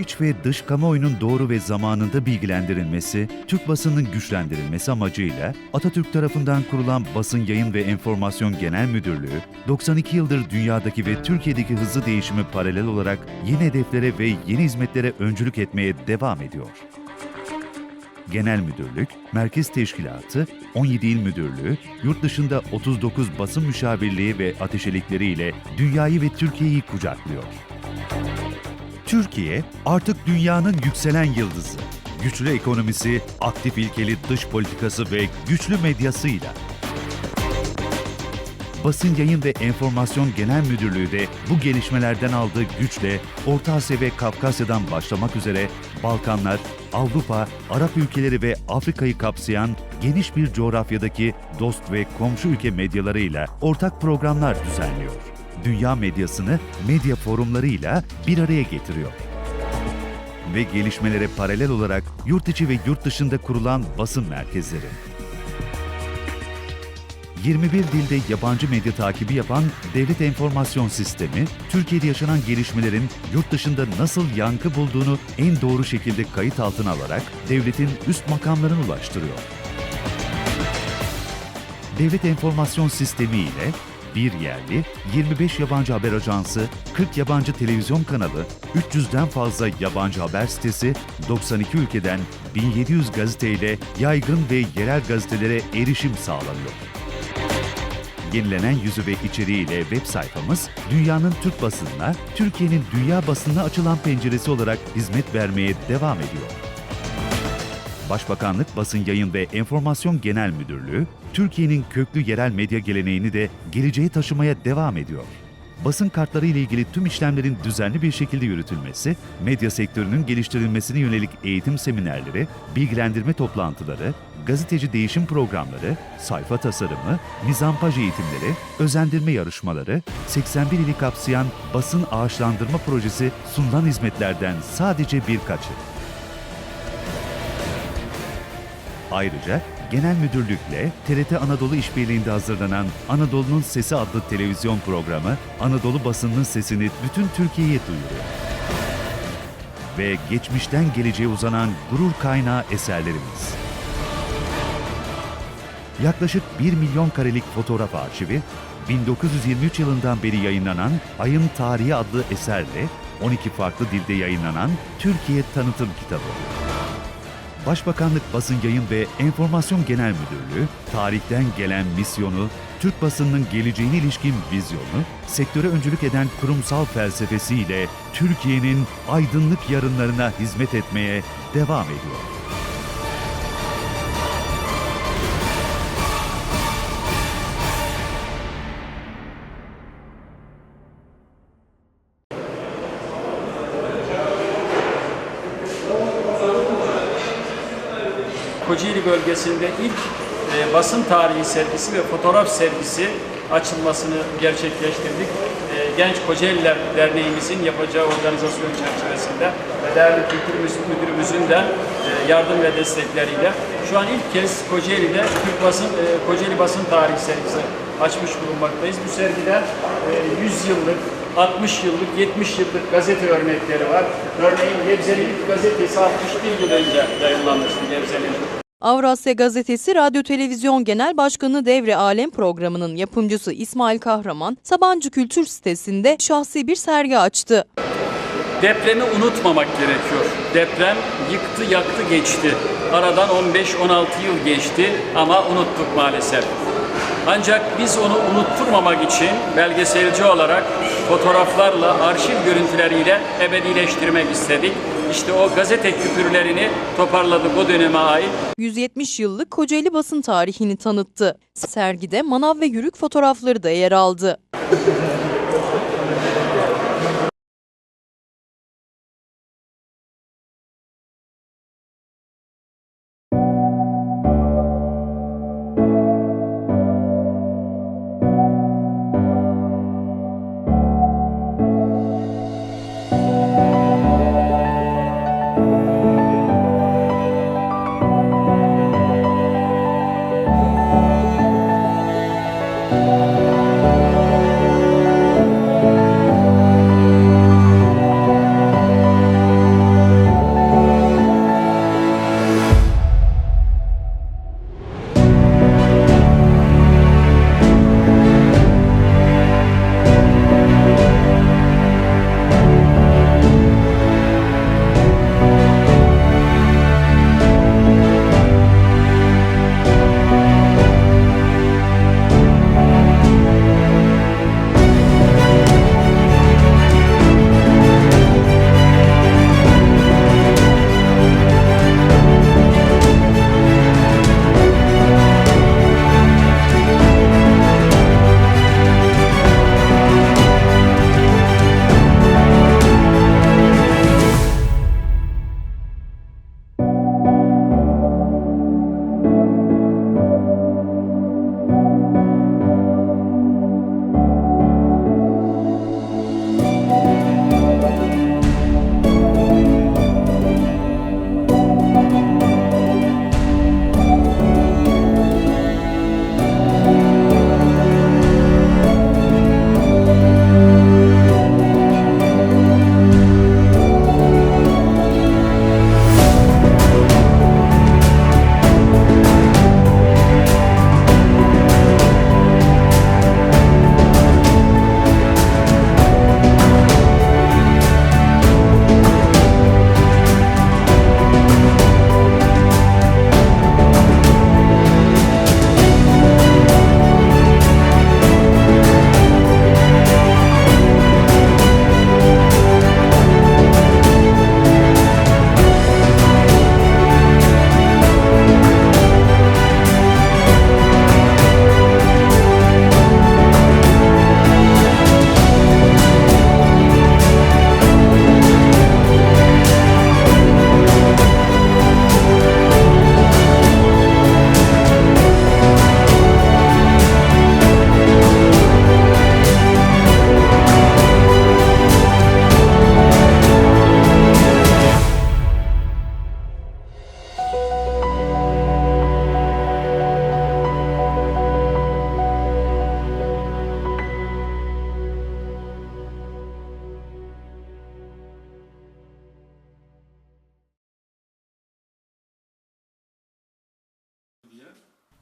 iç ve dış kamuoyunun doğru ve zamanında bilgilendirilmesi, Türk basının güçlendirilmesi amacıyla Atatürk tarafından kurulan Basın Yayın ve Enformasyon Genel Müdürlüğü, 92 yıldır dünyadaki ve Türkiye'deki hızlı değişimi paralel olarak yeni hedeflere ve yeni hizmetlere öncülük etmeye devam ediyor. Genel Müdürlük, Merkez Teşkilatı, 17 il müdürlüğü, yurt dışında 39 basın müşavirliği ve ateşelikleriyle dünyayı ve Türkiye'yi kucaklıyor. Türkiye artık dünyanın yükselen yıldızı. Güçlü ekonomisi, aktif ilkeli dış politikası ve güçlü medyasıyla. Basın Yayın ve Enformasyon Genel Müdürlüğü de bu gelişmelerden aldığı güçle Orta Asya ve Kafkasya'dan başlamak üzere Balkanlar, Avrupa, Arap ülkeleri ve Afrika'yı kapsayan geniş bir coğrafyadaki dost ve komşu ülke medyalarıyla ortak programlar düzenliyor. Dünya medyasını medya forumlarıyla bir araya getiriyor ve gelişmelere paralel olarak yurt içi ve yurt dışında kurulan basın merkezleri. 21 dilde yabancı medya takibi yapan Devlet Enformasyon Sistemi, Türkiye'de yaşanan gelişmelerin yurt dışında nasıl yankı bulduğunu en doğru şekilde kayıt altına alarak devletin üst makamlarına ulaştırıyor. Devlet Enformasyon Sistemi ile bir yerli, 25 yabancı haber ajansı, 40 yabancı televizyon kanalı, 300'den fazla yabancı haber sitesi, 92 ülkeden 1700 gazeteyle yaygın ve yerel gazetelere erişim sağlanıyor. Yenilenen yüzü ve içeriğiyle web sayfamız, dünyanın Türk basınına, Türkiye'nin dünya basınına açılan penceresi olarak hizmet vermeye devam ediyor. Başbakanlık Basın Yayın ve Enformasyon Genel Müdürlüğü, Türkiye'nin köklü yerel medya geleneğini de geleceğe taşımaya devam ediyor. Basın kartları ile ilgili tüm işlemlerin düzenli bir şekilde yürütülmesi, medya sektörünün geliştirilmesine yönelik eğitim seminerleri, bilgilendirme toplantıları, gazeteci değişim programları, sayfa tasarımı, mizampaj eğitimleri, özendirme yarışmaları, 81 ili kapsayan basın ağaçlandırma projesi sunulan hizmetlerden sadece birkaçı. Ayrıca Genel Müdürlükle TRT Anadolu İşbirliği'nde hazırlanan Anadolu'nun Sesi adlı televizyon programı Anadolu basınının sesini bütün Türkiye'ye duyuruyor. Ve geçmişten geleceğe uzanan gurur kaynağı eserlerimiz. Yaklaşık 1 milyon karelik fotoğraf arşivi, 1923 yılından beri yayınlanan Ayın Tarihi adlı eserle 12 farklı dilde yayınlanan Türkiye Tanıtım Kitabı. Başbakanlık Basın Yayın ve Enformasyon Genel Müdürlüğü, tarihten gelen misyonu, Türk basınının geleceğine ilişkin vizyonu, sektöre öncülük eden kurumsal felsefesiyle Türkiye'nin aydınlık yarınlarına hizmet etmeye devam ediyor. Kocaeli bölgesinde ilk e, basın tarihi sergisi ve fotoğraf sergisi açılmasını gerçekleştirdik. E, Genç Kocaeliler Derneğimizin yapacağı organizasyon çerçevesinde ve değerli kültür müdürümüzün de e, yardım ve destekleriyle şu an ilk kez Kocaeli'de Türk basın e, Kocaeli basın tarihi sergisi açmış bulunmaktayız. Bu sergide e, 100 yıllık 60 yıllık, 70 yıllık gazete örnekleri var. Örneğin Gebze'nin ilk gazetesi 61 yıl önce yayınlanmıştı Gebze'nin. Avrasya Gazetesi Radyo Televizyon Genel Başkanı Devre Alem programının yapımcısı İsmail Kahraman, Sabancı Kültür sitesinde şahsi bir sergi açtı. Depremi unutmamak gerekiyor. Deprem yıktı, yaktı, geçti. Aradan 15-16 yıl geçti ama unuttuk maalesef. Ancak biz onu unutturmamak için belgeselci olarak fotoğraflarla, arşiv görüntüleriyle ebedileştirmek istedik. İşte o gazete küpürlerini toparladık o döneme ait. 170 yıllık Kocaeli basın tarihini tanıttı. Sergide manav ve yürük fotoğrafları da yer aldı.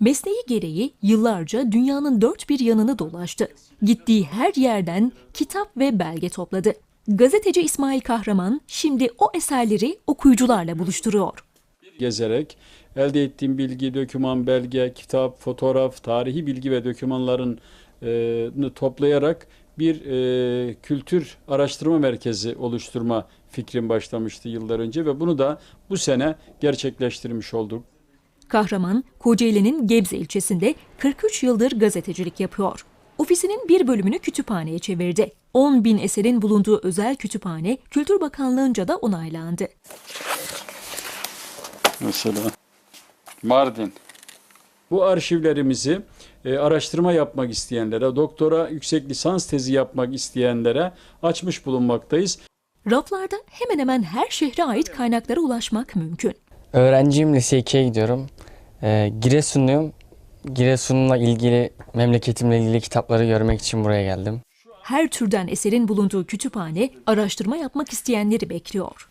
Mesleği gereği yıllarca dünyanın dört bir yanını dolaştı. Gittiği her yerden kitap ve belge topladı. Gazeteci İsmail Kahraman şimdi o eserleri okuyucularla buluşturuyor. gezerek elde ettiğim bilgi, döküman, belge, kitap, fotoğraf, tarihi bilgi ve dokümanların e, toplayarak bir e, kültür araştırma merkezi oluşturma fikrim başlamıştı yıllar önce ve bunu da bu sene gerçekleştirmiş olduk. Kahraman, Kocaeli'nin Gebze ilçesinde 43 yıldır gazetecilik yapıyor. Ofisinin bir bölümünü kütüphaneye çevirdi. 10 bin eserin bulunduğu özel kütüphane Kültür Bakanlığı'nca da onaylandı. Mesela Mardin. Bu arşivlerimizi e, araştırma yapmak isteyenlere, doktora yüksek lisans tezi yapmak isteyenlere açmış bulunmaktayız. Raflarda hemen hemen her şehre ait kaynaklara ulaşmak mümkün. Öğrenciyim, lise 2'ye gidiyorum. Ee, Giresunluyum. Giresun'la ilgili, memleketimle ilgili kitapları görmek için buraya geldim. Her türden eserin bulunduğu kütüphane araştırma yapmak isteyenleri bekliyor.